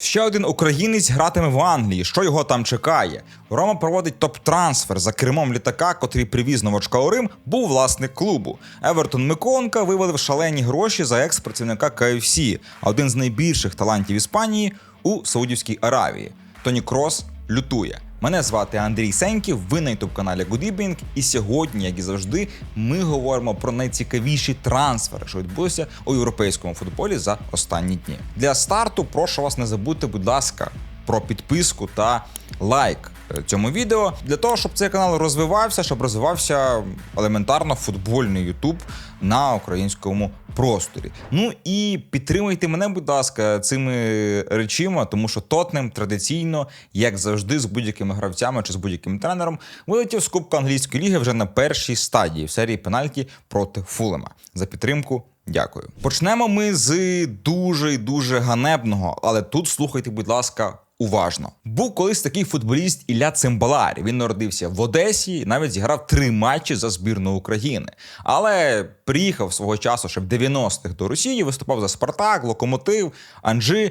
Ще один українець гратиме в Англії. Що його там чекає? Рома проводить топ-трансфер за кермом літака, котрий привіз новачка у Рим, був власник клубу. Евертон Миконка вивалив шалені гроші за екс-працівника KFC, один з найбільших талантів Іспанії у Саудівській Аравії. Тоні Крос лютує. Мене звати Андрій Сеньків, ви на youtube каналі Good І сьогодні, як і завжди, ми говоримо про найцікавіші трансфери, що відбулися у європейському футболі за останні дні. Для старту прошу вас не забути, будь ласка, про підписку та лайк цьому відео для того, щоб цей канал розвивався, щоб розвивався елементарно футбольний Ютуб на українському просторі. Ну і підтримуйте мене, будь ласка, цими речима, тому що Тотнем традиційно, як завжди, з будь-якими гравцями чи з будь-яким тренером, вилетів з Кубка англійської ліги вже на першій стадії в серії пенальті проти Фулема. За підтримку. Дякую. Почнемо ми з дуже і дуже ганебного, але тут слухайте, будь ласка, уважно. Був колись такий футболіст Ілля Цимбаларі. Він народився в Одесі, навіть зіграв три матчі за збірну України. Але приїхав свого часу ще в 90-х до Росії, виступав за Спартак, Локомотив, Анжи.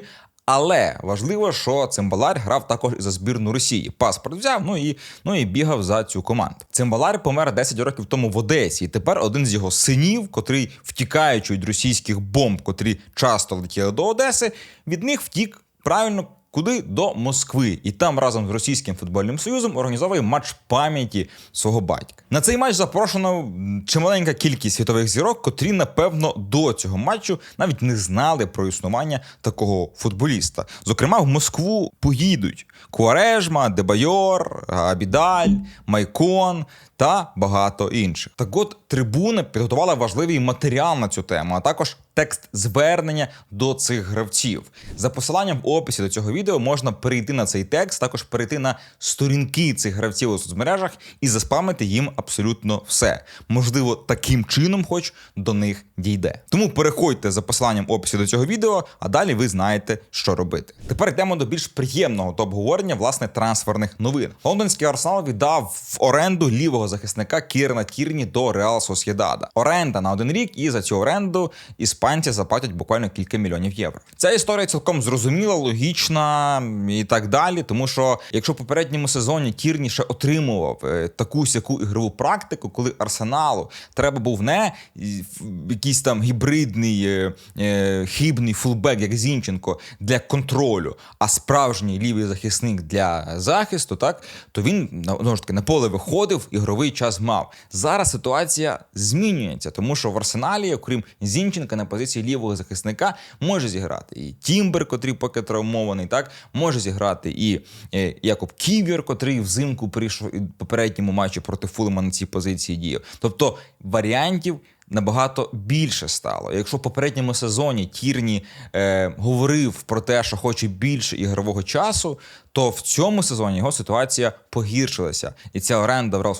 Але важливо, що Цимбалар грав також і за збірну Росії. Паспорт взяв, ну і ну і бігав за цю команду. Цимбалар помер 10 років тому в Одесі. І тепер один з його синів, котрий, втікаючи від російських бомб, котрі часто летіли до Одеси, від них втік правильно. Куди до Москви, і там разом з російським футбольним союзом організовує матч пам'яті свого батька. На цей матч запрошено чималенька кількість світових зірок, котрі напевно до цього матчу навіть не знали про існування такого футболіста. Зокрема, в Москву поїдуть Куарежма, Дебайор, Абідаль, Майкон та багато інших. Так от трибуна підготувала важливий матеріал на цю тему, а також текст звернення до цих гравців. За посиланням в описі до цього відео можна перейти на цей текст, також перейти на сторінки цих гравців у соцмережах і заспамити їм абсолютно все. Можливо, таким чином, хоч до них дійде. Тому переходьте за посиланням в описі до цього відео, а далі ви знаєте, що робити. Тепер йдемо до більш приємного топ-говорення, власне, трансферних новин. Лондонський арсенал віддав в оренду лівого захисника Кірна Тірні до Реал Сосєдада. Оренда на один рік, і за цю оренду іспанці заплатять буквально кілька мільйонів євро. Ця історія цілком зрозуміла, логічна і так далі. Тому що якщо в попередньому сезоні Тірні ще отримував е, таку сяку ігрову практику, коли арсеналу треба був не якийсь там гібридний е, е, хибний фулбек, як Зінченко, для контролю, а справжній лівий захисник для захисту, так то він знову ж таки на поле виходив, ігровий час мав. Зараз ситуація змінюється, тому що в арсеналі, окрім Зінченка, на позиції лівого захисника може зіграти і Тімбер, котрий поки травмований, так може зіграти і е, Якоб Ківір, котрий взимку прийшов у попередньому матчі проти Фулема на цій позиції діяв. Тобто варіантів. Набагато більше стало. Якщо в попередньому сезоні Тірні е, говорив про те, що хоче більше ігрового часу, то в цьому сезоні його ситуація погіршилася. І ця оренда в Реал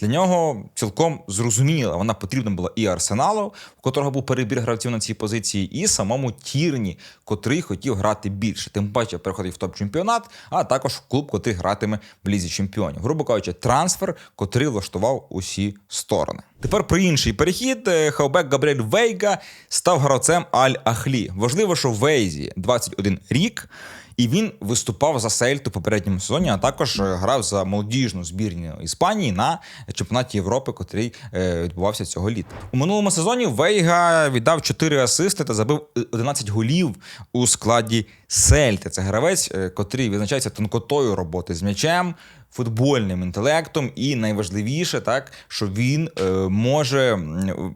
для нього цілком зрозуміла. Вона потрібна була і арсеналу, в котрого був перебір гравців на цій позиції, і самому Тірні, котрий хотів грати більше. Тим паче переходить в топ-чемпіонат, а також в клуб, котрий гратиме в лізі чемпіонів. Грубо кажучи, трансфер, котрий влаштував усі сторони. Тепер про інший перехід. Хаубек Габріель Вейга став гравцем Аль-Ахлі. Важливо, що Вейзі 21 рік. І він виступав за Сельту попередньому сезоні, а також грав за молодіжну збірню Іспанії на чемпіонаті Європи, котрий відбувався цього літа. У минулому сезоні Вейга віддав 4 асисти та забив 11 голів у складі Сельти. Це гравець, котрий відзначається тонкотою роботи з м'ячем. Футбольним інтелектом, і найважливіше, так що він е, може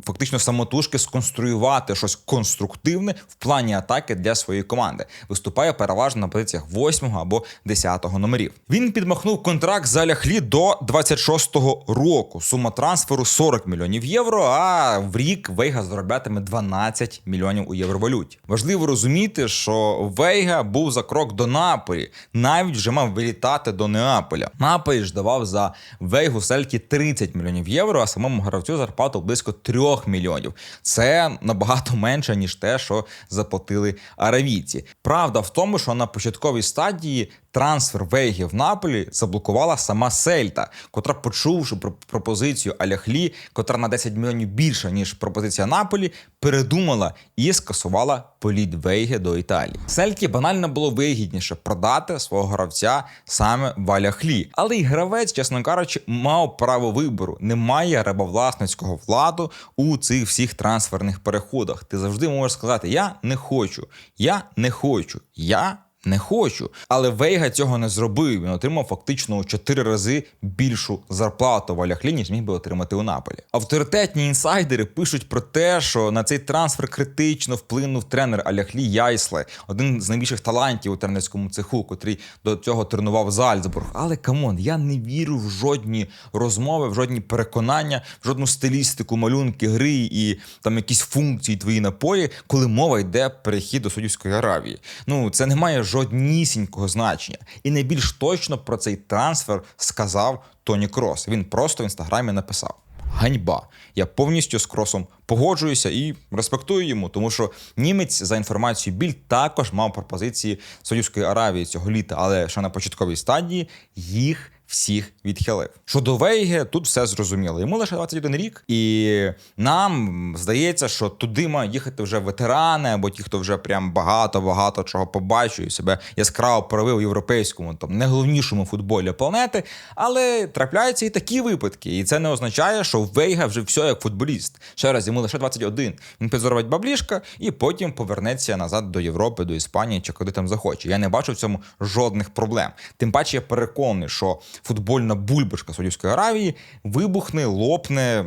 фактично самотужки сконструювати щось конструктивне в плані атаки для своєї команди. Виступає переважно на позиціях 8 або 10 номерів. Він підмахнув контракт за ляхлі до 26-го року. Сума трансферу 40 мільйонів євро. А в рік Вейга зароблятиме 12 мільйонів у євровалюті. Важливо розуміти, що Вейга був за крок до Наполі, навіть вже мав вилітати до Неаполя. Наполі давав за Вейгу Сельті 30 мільйонів євро, а самому гравцю зарплату близько 3 мільйонів. Це набагато менше ніж те, що заплатили аравійці. Правда в тому, що на початковій стадії трансфер Вейги в Наполі заблокувала сама Сельта, котра, почувши про пропозицію Аляхлі, котра на 10 мільйонів більша ніж пропозиція Наполі, передумала і скасувала політ Вейге до Італії. Сельті банально було вигідніше продати свого гравця саме Валяхлі. Але й гравець, чесно кажучи, мав право вибору. Немає рабовласницького владу у цих всіх трансферних переходах. Ти завжди можеш сказати: Я не хочу, я не хочу, я. Не хочу, але Вейга цього не зробив. Він отримав фактично у чотири рази більшу зарплату в Аляхлі, ніж міг би отримати у Наполі. Авторитетні інсайдери пишуть про те, що на цей трансфер критично вплинув тренер Аляхлі Яйсле, один з найбільших талантів у тренерському цеху, котрий до цього тренував Зальцбург. Але камон, я не вірю в жодні розмови, в жодні переконання, в жодну стилістику, малюнки, гри і там якісь функції твої на полі, коли мова йде перехід до Саудівської Аравії. Ну це не має жоднісінького значення. І найбільш точно про цей трансфер сказав Тоні Крос. Він просто в інстаграмі написав. Ганьба. Я повністю з кросом погоджуюся і респектую йому, тому що німець за інформацією біль також мав пропозиції Саудівської Аравії цього літа, але ще на початковій стадії їх всіх відхилив. Щодо Вейге, тут все зрозуміло. Йому лише 21 рік, і нам здається, що туди мають їхати вже ветерани, або ті, хто вже прям багато-багато чого побачив і себе яскраво проявив у європейському, там найголовнішому футболі планети. Але трапляються і такі випадки. І це не означає, що Вейга вже все як футболіст. Ще раз йому лише 21. Він підзоровить баблішка і потім повернеться назад до Європи, до Іспанії чи куди там захоче. Я не бачу в цьому жодних проблем. Тим паче я переконаний, що футбольна бульбашка Саудівської Аравії вибухне, лопне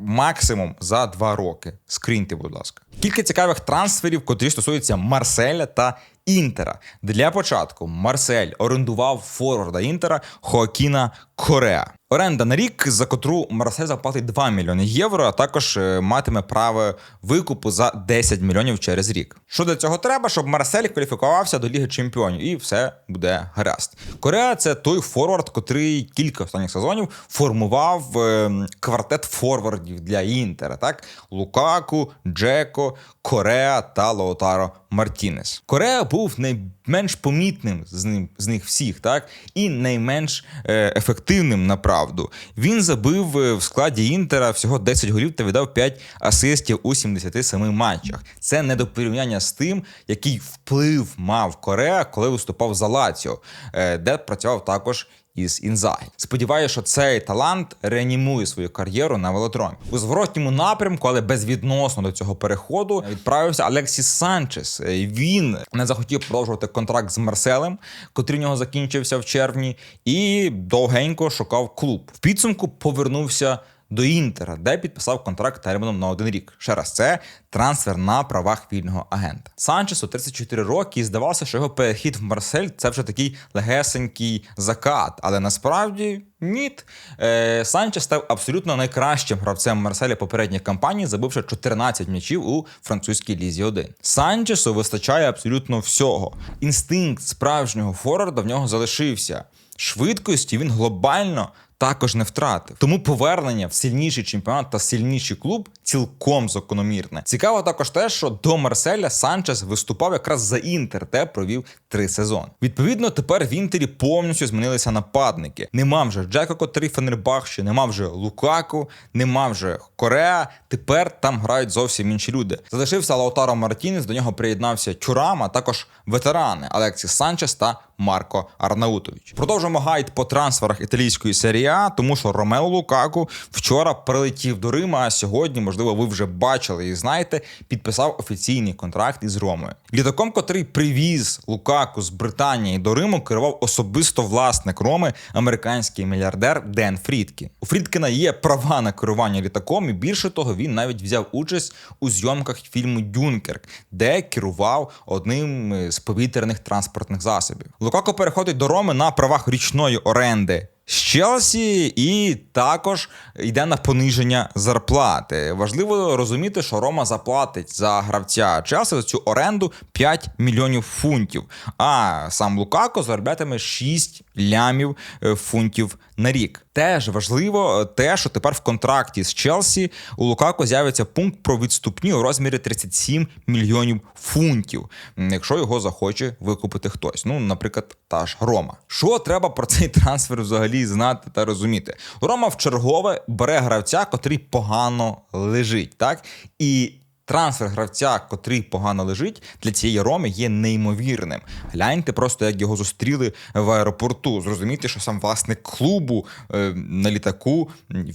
максимум за два роки. Скриньте, будь ласка. Кілька цікавих трансферів, котрі стосуються Марселя та Інтера. Для початку Марсель орендував форварда Інтера Хоакіна Кореа. Оренда на рік, за котру Марсель заплатить 2 мільйони євро, а також е, матиме право викупу за 10 мільйонів через рік. Що для цього треба, щоб Марсель кваліфікувався до Ліги Чемпіонів, і все буде гаразд. Кореа це той форвард, котрий кілька останніх сезонів формував е, квартет форвардів для Інтера. Так, Лукаку, Джеко, Кореа та Лоутаро Мартінес. Кореа був найменш помітним з ним з них всіх, так і найменш е, ефективним на правду. Він забив е, в складі Інтера всього 10 голів та віддав 5 асистів у 77 матчах. Це не до порівняння з тим, який вплив мав Корея, коли виступав за Лаціо, е, де працював також. Із Інзагі. Сподіваюся, що цей талант реанімує свою кар'єру на велотромі. У зворотньому напрямку, але безвідносно до цього переходу, відправився Алексіс Санчес. Він не захотів продовжувати контракт з Марселем, котрий в нього закінчився в червні, і довгенько шукав клуб. В підсумку повернувся. До Інтера, де підписав контракт терміном на один рік. Ще раз, це трансфер на правах вільного агента. Санчесу 34 роки, і здавалося, що його перехід в Марсель це вже такий легесенький закат. Але насправді ні. Е, Санчес став абсолютно найкращим гравцем Марселя попередньої кампанії, забивши 14 м'ячів у французькій лізі 1. Санчесу вистачає абсолютно всього. Інстинкт справжнього форварда в нього залишився. Швидкості він глобально також не втратив. Тому повернення в сильніший чемпіонат та сильніший клуб цілком закономірне. Цікаво також те, що до Марселя Санчес виступав якраз за інтер, де провів три сезони. Відповідно, тепер в інтері повністю змінилися нападники. Нема вже Джека, котрий Фенербахче, нема вже Лукаку, нема вже Кореа. Тепер там грають зовсім інші люди. Залишився Лаутаро Мартінес, до нього приєднався Чурам, а також ветерани Алексіс Санчес та Марко Арнаутович. Продовжуємо гайд по трансферах італійської серії А, тому що Ромео Лукаку вчора прилетів до Рима, а сьогодні, можливо, ви вже бачили і знаєте, підписав офіційний контракт із Ромою. Літаком, котрий привіз Лукаку з Британії до Риму, керував особисто власник Роми, американський мільярдер Ден Фрідкі. У Фрідкіна є права на керування літаком, і більше того, він навіть взяв участь у зйомках фільму Дюнкерк, де керував одним з повітряних транспортних засобів. Лукако переходить до Роми на правах річної оренди. З Челсі і також йде на пониження зарплати. Важливо розуміти, що Рома заплатить за гравця Челсі за цю оренду 5 мільйонів фунтів. А сам Лукако зароблятиме 6 лямів е, фунтів на рік. Теж важливо те, що тепер в контракті з Челсі у Лукако з'явиться пункт про відступні у розмірі 37 мільйонів фунтів, якщо його захоче викупити хтось. Ну, наприклад, та ж Рома. Що треба про цей трансфер взагалі знати та розуміти? Рома в чергове бере гравця, котрий погано лежить, так і. Трансфер гравця, котрий погано лежить, для цієї роми є неймовірним. Гляньте просто, як його зустріли в аеропорту. Зрозумійте, що сам власник клубу е, на літаку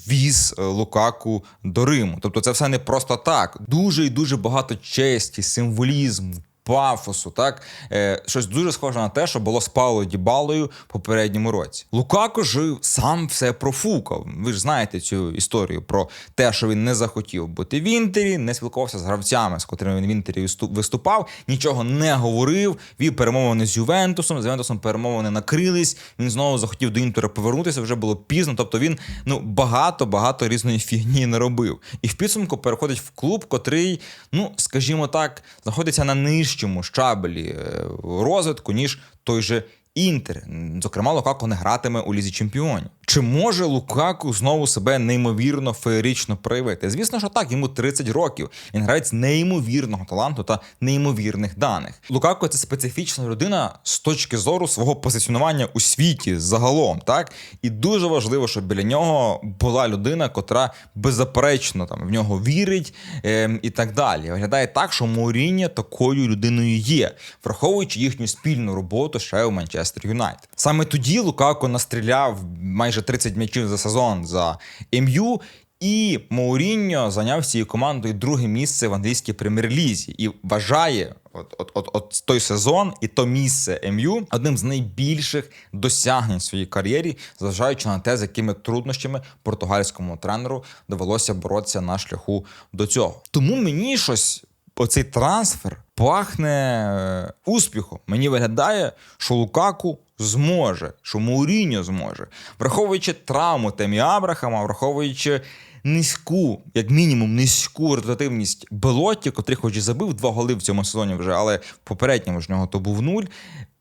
віз е, Лукаку до Риму. Тобто, це все не просто так. Дуже і дуже багато честі, символізму. Пафосу, так е, щось дуже схоже на те, що було з Пауло Дібалою в попередньому році. Лукако ж сам все профукав. Ви ж знаєте цю історію про те, що він не захотів бути в Інтері, не спілкувався з гравцями, з котрими він в Інтері виступав, нічого не говорив. Вів перемовини з Ювентусом. З Ювентусом перемовини накрились. Він знову захотів до Інтера повернутися. Вже було пізно. Тобто він ну багато багато різної фігні не робив. І в підсумку переходить в клуб, котрий, ну скажімо так, знаходиться на нижчому щабелі е, розвитку, ніж той же Інтер. Зокрема, Лукако не гратиме у лізі чемпіонів. Чи може Лукаку знову себе неймовірно феєрично проявити? Звісно, що так, йому 30 років. Він грається неймовірного таланту та неймовірних даних. Лукако це специфічна людина з точки зору свого позиціонування у світі загалом, так і дуже важливо, щоб біля нього була людина, котра беззаперечно там в нього вірить ем, і так далі. Виглядає так, що Мауріння такою людиною є, враховуючи їхню спільну роботу ще у Манчестер Юнайтед. Саме тоді Лукако настріляв майже 30 м'ячів за сезон за МЮ. І Мауріньо зайняв цією командою друге місце в англійській прем'єр-лізі і вважає от, от, от, от той сезон і то місце МЮ одним з найбільших досягнень в своїй кар'єрі, зважаючи на те, з якими труднощами португальському тренеру довелося боротися на шляху до цього. Тому мені щось оцей трансфер пахне е, успіхом. Мені виглядає, що Лукаку зможе, що Мауріньо зможе, враховуючи травму Темі Абрахама, враховуючи низьку, як мінімум, низьку результативність Белотті, котрий хоч і забив два голи в цьому сезоні вже, але в попередньому ж нього то був нуль.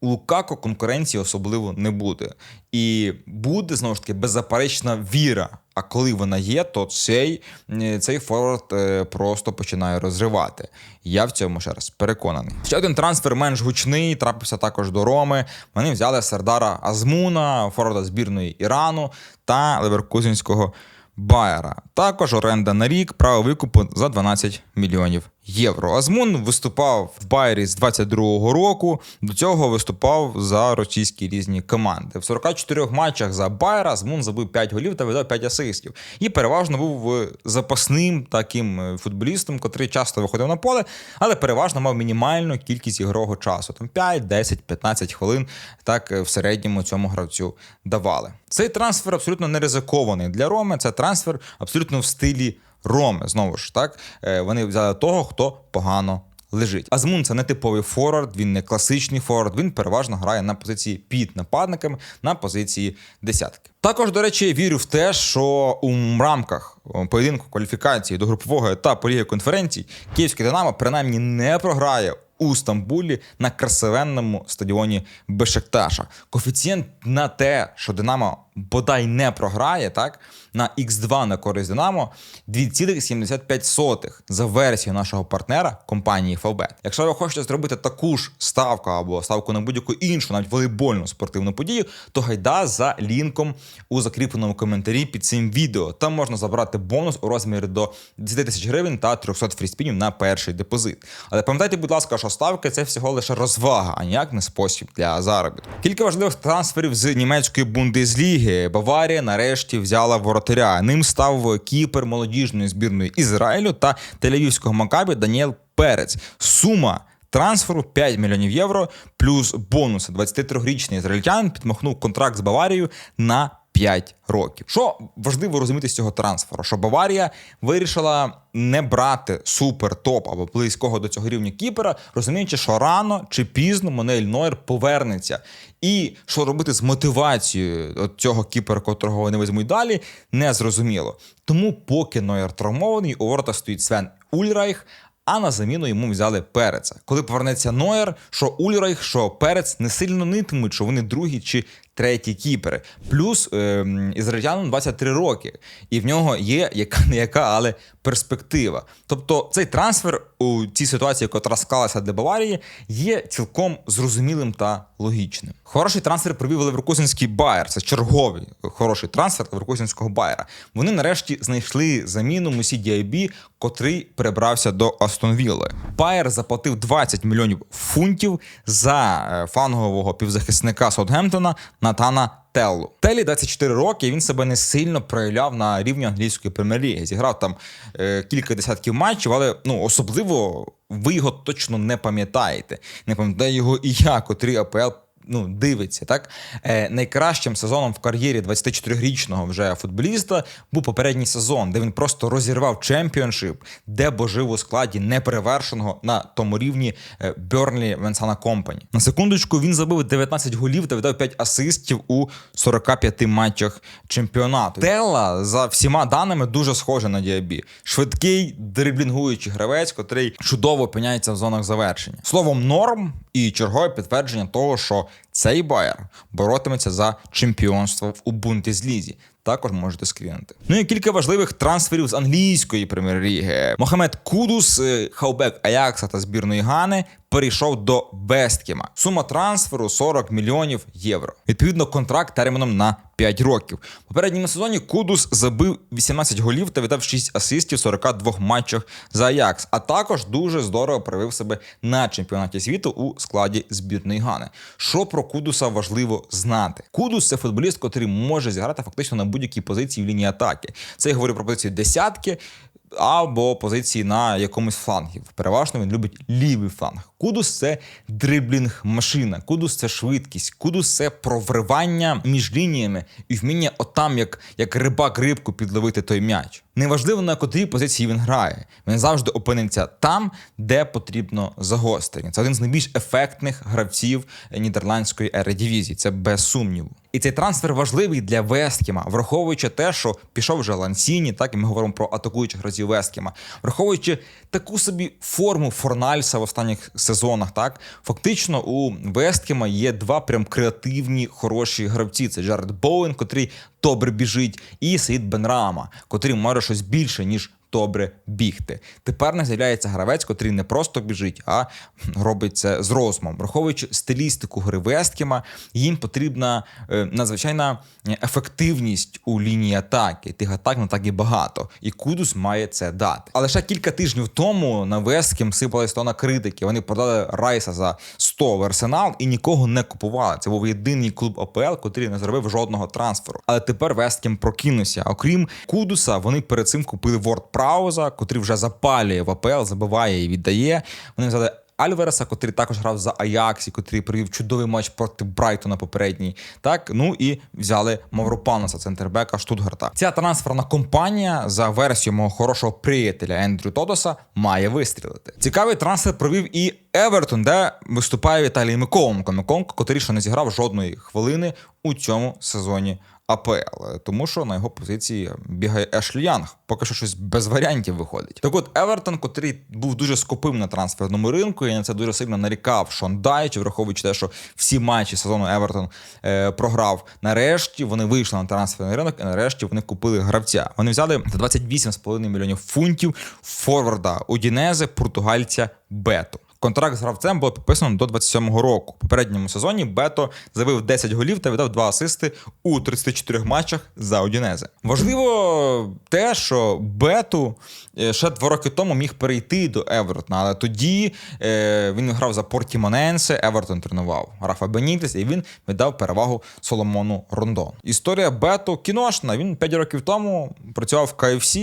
У Лукако конкуренції особливо не буде. І буде знову ж таки беззаперечна віра. А коли вона є, то цей, цей форвард е, просто починає розривати. Я в цьому ще раз переконаний. Ще один трансфер менш гучний, трапився також до Роми. Вони взяли Сардара Азмуна, форварда збірної Ірану та Леверкузинського Байера. Також оренда на рік, право викупу за 12 мільйонів євро. Азмун виступав в Байері з 22-го року. До цього виступав за російські різні команди. В 44 матчах за Байера Азмун забив 5 голів та видав 5 асистів. І переважно був запасним таким е, футболістом, котрий часто виходив на поле, але переважно мав мінімальну кількість ігрового часу. Там 5, 10, 15 хвилин. Так е, в середньому цьому гравцю давали. Цей трансфер абсолютно не ризикований для Роми. Це трансфер абсолютно в стилі Роми. Знову ж так, Е, вони взяли того, хто погано лежить. Азмун це не типовий форвард, він не класичний форвард, він переважно грає на позиції під нападниками, на позиції десятки. Також, до речі, вірю в те, що у рамках поєдинку кваліфікації до групового етапу Ліги конференцій Київське Динамо принаймні не програє у Стамбулі на красивенному стадіоні Бешекташа. Коефіцієнт на те, що Динамо бодай не програє, так на X2 на користь Динамо 2,75 за версією нашого партнера компанії Фавбет. Якщо ви хочете зробити таку ж ставку або ставку на будь-яку іншу, навіть волейбольну спортивну подію, то гайда за лінком у закріпленому коментарі під цим відео. Там можна забрати бонус у розмірі до 10 тисяч гривень та 300 фріспінів на перший депозит. Але пам'ятайте, будь ласка, що ставки це всього лише розвага, а ніяк не спосіб для заробітку. Кілька важливих трансферів з німецької бундесліги. Баварія нарешті взяла воротаря. Ним став кіпер молодіжної збірної Ізраїлю та тель-авівського Макабі Даніел Перець. Сума. Трансферу 5 мільйонів євро плюс бонуси. 23-річний ізраїльтянин підмахнув контракт з Баварією на 5 років. Що важливо розуміти з цього трансферу? Що Баварія вирішила не брати супер топ або близького до цього рівня кіпера, розуміючи, що рано чи пізно Монель Нойер повернеться. І що робити з мотивацією от цього кіпера, котрого вони візьмуть далі, не зрозуміло. Тому, поки Нойер травмований, у ворота стоїть Свен Ульрайх. А на заміну йому взяли Переца. Коли повернеться Ноєр, що Ульрайх, що Перець не сильно нитимуть, що вони другі чи треті кіпери. Плюс е, ізраїльтянам 23 роки, і в нього є яка не яка, але перспектива. Тобто цей трансфер у цій ситуації, яка склалася для Баварії, є цілком зрозумілим та логічним. Хороший трансфер провів Леверкузенський Байер. Це черговий хороший трансфер Леверкузенського Байера. Вони нарешті знайшли заміну Мусі Діайбі, котрий перебрався до Астон Вілли. Байер заплатив 20 мільйонів фунтів за е, флангового півзахисника Саутгемптона Натана Теллу. Телі 24 роки. Він себе не сильно проявляв на рівні англійської прем'єр-ліги. Зіграв там е, кілька десятків матчів, але ну особливо ви його точно не пам'ятаєте. Не пам'ятаю його і я, котрий АПЛ ну, дивиться, так е, найкращим сезоном в кар'єрі 24-річного вже футболіста був попередній сезон, де він просто розірвав чемпіоншип, де божив у складі неперевершеного на тому рівні е, Берлі Венсана Компані. На секундочку він забив 19 голів та віддав 5 асистів у 45 матчах чемпіонату. Телла за всіма даними дуже схожий на Діабі. Швидкий дриблінгуючий гравець, котрий чудово опиняється в зонах завершення. Словом, норм і чергове підтвердження того, що цей Байер боротиметься за чемпіонство в Бундеслізі. Також можете скрінити. Ну і кілька важливих трансферів з англійської прем'єр-ліги. Мохамед Кудус, хаубек Аякса та збірної Гани перейшов до Бесткіма. Сума трансферу 40 мільйонів євро. Відповідно, контракт терміном на 5 років. Попередньому сезоні Кудус забив 18 голів та віддав 6 асистів в 42 матчах за Аякс. А також дуже здорово проявив себе на чемпіонаті світу у складі збірної Гани. Що про Кудуса важливо знати? Кудус це футболіст, який може зіграти фактично на будь-якій позиції в лінії атаки. Це я говорю про позицію десятки або позиції на якомусь флангі. Переважно він любить лівий фланг. Кудус це дриблінг машина, кудус це швидкість, кудус це провривання між лініями і вміння отам, як як рибак рибку підловити той м'яч. Неважливо на котрій позиції він грає. Він завжди опиниться там, де потрібно загострення. Це один з найбільш ефектних гравців нідерландської ередивізії. Це без сумніву. І цей трансфер важливий для Весткіма, враховуючи те, що пішов вже Лансіні, так і ми говоримо про атакуючих гравців Весткіма, враховуючи таку собі форму Форнальса в останніх сезонах. Так фактично у Весткіма є два прям креативні хороші гравці. Це Джаред Боуен, котрий добре біжить, і Саїд Бенрама, котрий може щось більше ніж добре бігти. Тепер не з'являється гравець, котрий не просто біжить, а робить це з розумом. Враховуючи стилістику гри Весткіма, їм потрібна е, надзвичайна ефективність у лінії атаки. Тих атак не так і багато. І Кудус має це дати. Але ще кілька тижнів тому на Весткім сипалась тона критики. Вони продали Райса за 100 в арсенал і нікого не купували. Це був єдиний клуб АПЛ, котрий не зробив жодного трансферу. Але тепер Весткім прокинувся. Окрім Кудуса, вони перед цим купили Ворд Прауза, котрий вже запалює в АПЛ, забиває і віддає. Вони взяли Альвереса, котрий також грав за Аяксі, котрий провів чудовий матч проти Брайтона попередній. Так, ну і взяли Мавропаноса, центрбека Штутгарта. Ця трансферна компанія за версією мого хорошого приятеля Ендрю Тодоса має вистрілити. Цікавий трансфер провів і Евертон, де виступає Віталій Миколенко. Миколенко, котрий ще не зіграв жодної хвилини у цьому сезоні. АПЛ, тому що на його позиції бігає Ешлі Янг. Поки що щось без варіантів виходить. Так от Евертон, котрий був дуже скупим на трансферному ринку, і на це дуже сильно нарікав Шон Дайч, враховуючи те, що всі матчі сезону Евертон е, програв. Нарешті вони вийшли на трансферний ринок, і нарешті вони купили гравця. Вони взяли за 28,5 мільйонів фунтів форварда Удінези, португальця Бету. Контракт з гравцем було підписано до 27-го року. У попередньому сезоні Бето забив 10 голів та віддав 2 асисти у 34 матчах за Одінезе. Важливо те, що Бету е, ще два роки тому міг перейти до Евертона, але тоді е, він грав за Портімоненсе, Евертон тренував Рафа Бенітес, і він віддав перевагу Соломону Рондон. Історія Бету кіношна. Він 5 років тому працював в КФС,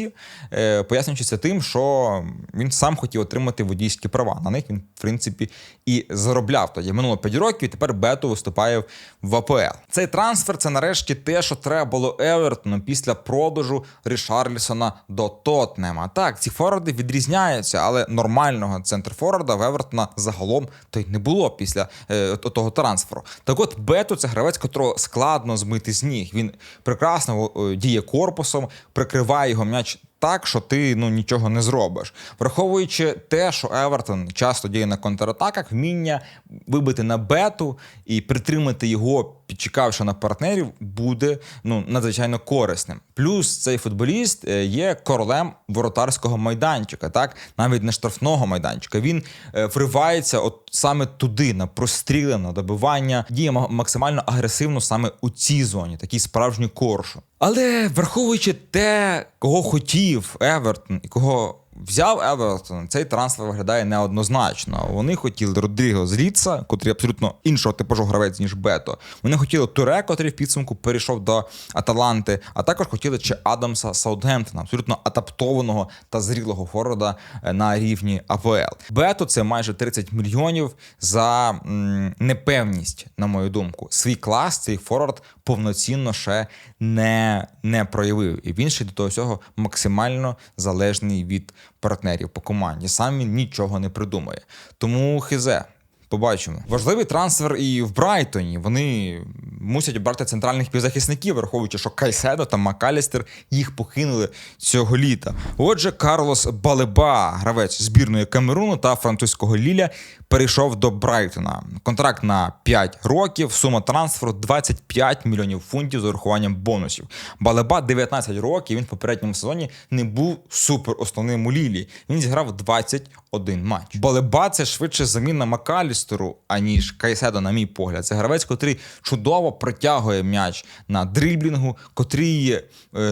е, пояснюючи це тим, що він сам хотів отримати водійські права. На них він в принципі, і заробляв тоді. Минуло 5 років, і тепер Бето виступає в АПЛ. Цей трансфер це нарешті те, що треба було Евертону після продажу Рішарлісона до Тотнема. Так, ці форварди відрізняються, але нормального центрфорварда в Евертона загалом то й не було після е, того трансферу. Так от Бето це гравець, котрого складно змити з ніг. Він прекрасно діє корпусом, прикриває його м'яч так, що ти ну нічого не зробиш, враховуючи те, що Евертон часто діє на контратаках, вміння вибити на бету і притримати його підчекавши на партнерів, буде ну надзвичайно корисним. Плюс цей футболіст е, є королем воротарського майданчика, так навіть не штрафного майданчика. Він е, вривається от саме туди, на простріли, на добивання, діє максимально агресивно саме у цій зоні, такий справжній коршун. Але враховуючи те, кого хотів Евертон і кого взяв Евертон, цей трансфер виглядає неоднозначно. Вони хотіли Родріго з Ліца, котрий абсолютно іншого типажу гравець, ніж Бето. Вони хотіли Туре, котрий в підсумку перейшов до Аталанти, а також хотіли ще Адамса Саутгемптона, абсолютно адаптованого та зрілого форварда е, на рівні АПЛ. Бето це майже 30 мільйонів за м, непевність, на мою думку. Свій клас цей форвард повноцінно ще не, не проявив. І він ще до того всього максимально залежний від партнерів по команді. Сам він нічого не придумає. Тому хизе. Побачимо. Важливий трансфер і в Брайтоні. Вони мусять обрати центральних півзахисників, враховуючи, що Кайседо та Макалістер їх покинули цього літа. Отже, Карлос Балеба, гравець збірної Камеруну та французького Ліля, перейшов до Брайтона. Контракт на 5 років, сума трансферу 25 мільйонів фунтів з урахуванням бонусів. Балеба 19 років. Він в попередньому сезоні не був супер основним у Лілі. Він зіграв 21 матч. Балеба це швидше заміна Макалістеру, аніж Кайседо, на мій погляд. Це гравець, котрий чудово протягує м'яч на дриблінгу, котрий е,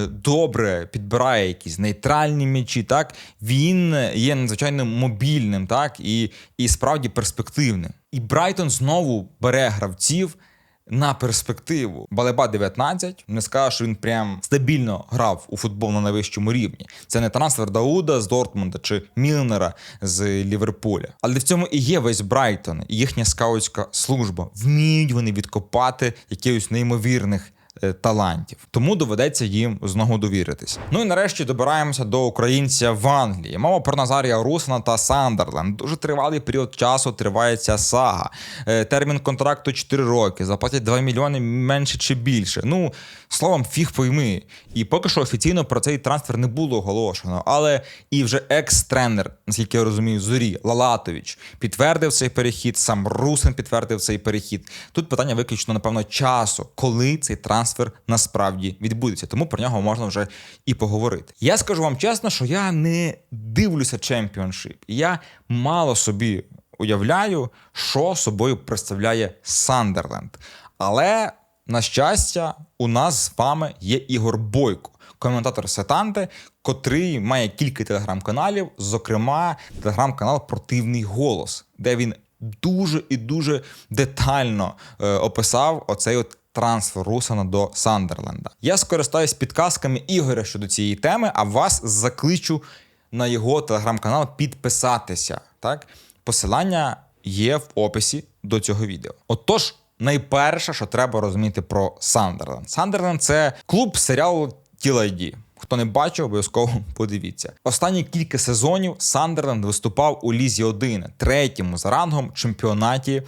добре підбирає якісь нейтральні м'ячі. Так він є надзвичайно мобільним, так і, і справді перспективним. І Брайтон знову бере гравців. На перспективу Балеба 19. Не скажу, що він прям стабільно грав у футбол на найвищому рівні. Це не трансфер Дауда з Дортмунда чи Мілнера з Ліверпуля. Але в цьому і є весь Брайтон, і їхня скаутська служба. Вміють вони відкопати якихось неймовірних. Е, Талантів, тому доведеться їм знову довіритись. Ну і нарешті добираємося до українця в Англії. Мова про Назарія Русана та Сандерленд. Дуже тривалий період часу триває ця сага. Е, Термін контракту 4 роки. Заплатять 2 мільйони менше чи більше. Ну словом, фіг пойми. І поки що офіційно про цей трансфер не було оголошено. Але і вже екс-тренер, наскільки я розумію, зорі Лалатович підтвердив цей перехід. Сам Русин підтвердив цей перехід. Тут питання виключно, напевно, часу, коли цей трансфер насправді відбудеться. Тому про нього можна вже і поговорити. Я скажу вам чесно, що я не дивлюся чемпіоншип. Я мало собі уявляю, що собою представляє Сандерленд. Але на щастя, у нас з вами є Ігор Бойко, коментатор Сетанте, котрий має кілька телеграм-каналів, зокрема, телеграм-канал Противний голос, де він дуже і дуже детально е, описав оцей от. Трансфер Русана до Сандерленда. Я скористаюсь підказками Ігоря щодо цієї теми, а вас закличу на його телеграм-канал підписатися. Так? Посилання є в описі до цього відео. Отож, найперше, що треба розуміти про Сандерленд. Сандерленд це клуб серіалу Тіла ID. Хто не бачив, обов'язково подивіться. Останні кілька сезонів Сандерленд виступав у Лізі 1, третьому за рангом чемпіонаті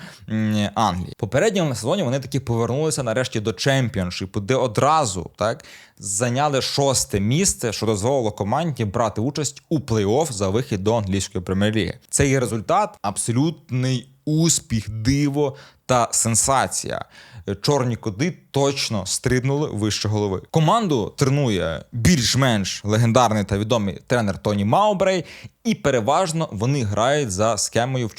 Англії. Попередньому сезоні вони таки повернулися нарешті до чемпіоншипу, де одразу так зайняли шосте місце, що дозволило команді брати участь у плей-офф за вихід до англійської прем'єр-ліги. Це є результат абсолютний успіх, диво та сенсація. Чорні коди точно стрибнули вище голови. Команду тренує більш-менш легендарний та відомий тренер Тоні Маубрей, і переважно вони грають за схемою в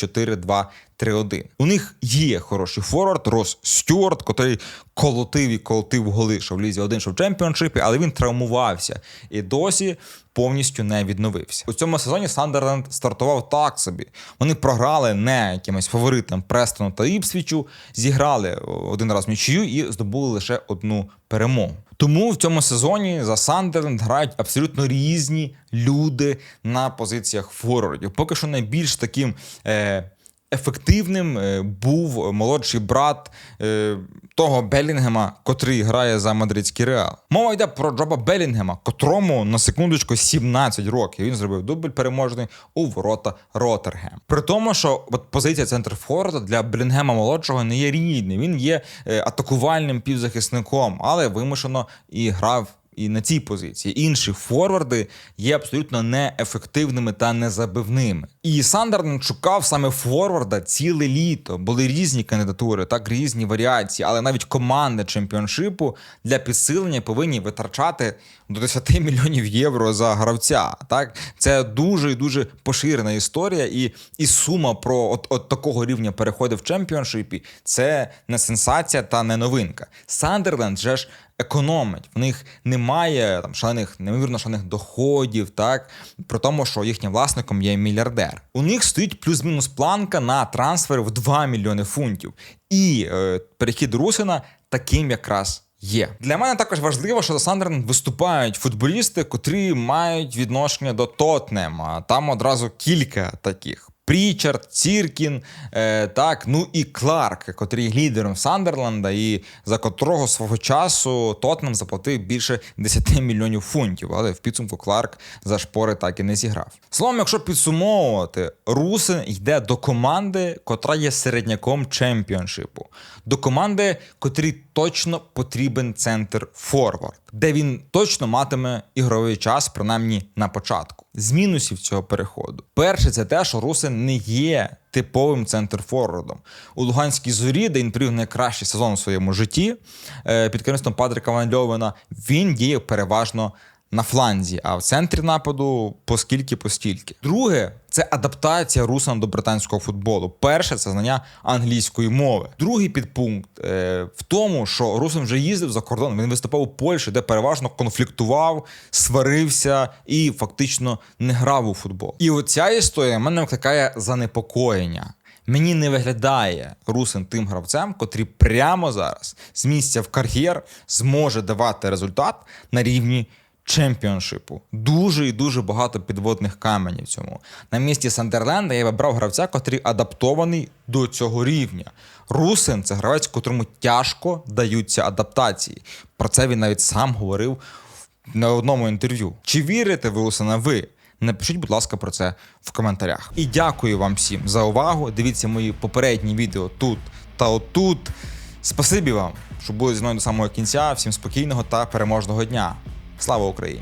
4-2-3-1. У них є хороший форвард Рос Стюарт, котрий колотив і колотив голи, що в лізі 1, що в чемпіоншипі, але він травмувався і досі повністю не відновився. У цьому сезоні Сандерленд стартував так собі. Вони програли не якимось фаворитам Престону та Іпсвічу, зіграли один раз нічию і здобули лише одну перемогу. Тому в цьому сезоні за Сандерленд грають абсолютно різні люди на позиціях форвардів. Поки що найбільш таким. Е, Ефективним е, був молодший брат е, того Белінгема, котрий грає за мадридський реал. Мова йде про Джоба Белінгема, котрому на секундочку 17 років. Він зробив дубль переможний у ворота Ротергем. При тому, що от позиція центр Форда для Белінгема молодшого не є рідним. Він є е, атакувальним півзахисником, але вимушено і грав і на цій позиції. Інші форварди є абсолютно неефективними та незабивними. І Сандерленд шукав саме форварда ціле літо. Були різні кандидатури, так різні варіації, але навіть команди чемпіоншипу для підсилення повинні витрачати до 10 мільйонів євро за гравця. Так, це дуже і дуже поширена історія, і, і сума про от, от такого рівня переходу в чемпіоншипі це не сенсація та не новинка. Сандерленд же ж економить. В них немає там шалених, неймовірно шалених доходів, так при тому, що їхнім власником є мільярдер. У них стоїть плюс-мінус планка на трансфер в 2 мільйони фунтів. І е, перехід Русина таким якраз. Є для мене також важливо, що за Сандерленд виступають футболісти, котрі мають відношення до Тотнема. Там одразу кілька таких. Прічард, Ціркін, е, так, ну і Кларк, котрий лідером Сандерленда, і за котрого свого часу Тотнем заплатив більше 10 мільйонів фунтів. Але в підсумку Кларк за шпори так і не зіграв. Словом, якщо підсумовувати, Русин йде до команди, котра є середняком чемпіоншипу, до команди, котрій точно потрібен центр форвард, де він точно матиме ігровий час, принаймні на початку. З мінусів цього переходу. Перше, це те, що руси не є типовим центр-форвардом. У Луганській зорі, де він провів найкращий сезон у своєму житті, е, під керівництвом Патрика Ванльовина, він діє переважно на фланзі, а в центрі нападу поскільки постільки. Друге, це адаптація Русана до британського футболу. Перше це знання англійської мови. Другий підпункт е, в тому, що Русин вже їздив за кордон. Він виступав у Польщі, де переважно конфліктував, сварився і фактично не грав у футбол. І оця історія мене викликає занепокоєння. Мені не виглядає Русин тим гравцем, котрий прямо зараз з місця в кар'єр зможе давати результат на рівні чемпіоншипу. Дуже і дуже багато підводних каменів цьому. На місці Сандерленда я вибрав гравця, котрий адаптований до цього рівня. Русин це гравець, котрому тяжко даються адаптації. Про це він навіть сам говорив на одному інтерв'ю. Чи вірите ви Русина ви? Напишіть, будь ласка, про це в коментарях. І дякую вам всім за увагу. Дивіться мої попередні відео тут та отут. Спасибі вам, що були зі мною до самого кінця. Всім спокійного та переможного дня. Слава Україні!